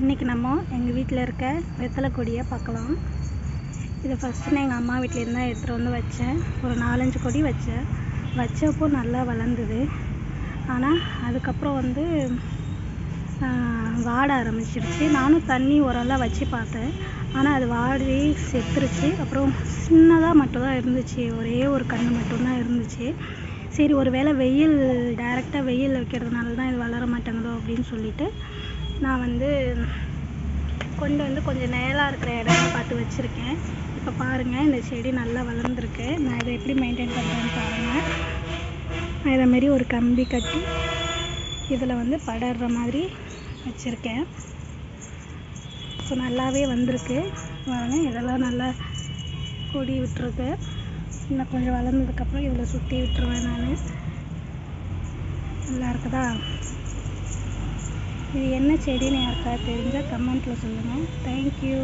இன்றைக்கி நம்ம எங்கள் வீட்டில் இருக்க வெத்தலை கொடியை பார்க்கலாம். இதை ஃபஸ்ட்டு நான் எங்கள் அம்மா வீட்டிலேருந்து தான் எடுத்துகிட்டு வந்து வச்சேன். ஒரு நாலஞ்சு கொடி வச்சேன். வச்சப்போ நல்லா வளர்ந்தது. ஆனால் அதுக்கப்புறம் வந்து வாட ஆரம்பிச்சிடுச்சு நானும் தண்ணி உரம்லாம் வச்சு பார்த்தேன். ஆனால் அது வாடி செத்துருச்சு. அப்புறம் சின்னதாக மட்டும்தான் இருந்துச்சு. ஒரே ஒரு கன்று மட்டும்தான் இருந்துச்சு. சரி ஒரு வேளை வெயில் டைரெக்டாக வெயில் வைக்கிறதுனால தான் இது வளர மாட்டேங்குதோ அப்படின்னு சொல்லிட்டு நான் வந்து கொண்டு வந்து கொஞ்சம் நேலாக இருக்கிற இடம் பார்த்து வச்சுருக்கேன். இப்போ பாருங்கள் இந்த செடி நல்லா வளர்ந்துருக்கு. நான் இதை எப்படி மெயின்டைன் பண்ணுறேன்னு பாருங்கள் நான் இதை மாரி ஒரு கம்பி கட்டி இதில் வந்து படர்ற மாதிரி வச்சுருக்கேன். ஸோ நல்லாவே வந்திருக்கு. பாருங்கள் இதெல்லாம் நல்லா கொடி விட்டுருக்கு. இன்னும் கொஞ்சம் வளர்ந்ததுக்கப்புறம் இதில் சுற்றி விட்டுருவேன் நான். நல்லா இருக்குதா? இது என்ன செடின்னு யாருக்காவது தெரிஞ்சால் கமெண்ட்டில் சொல்லுங்கள் தேங்க்யூ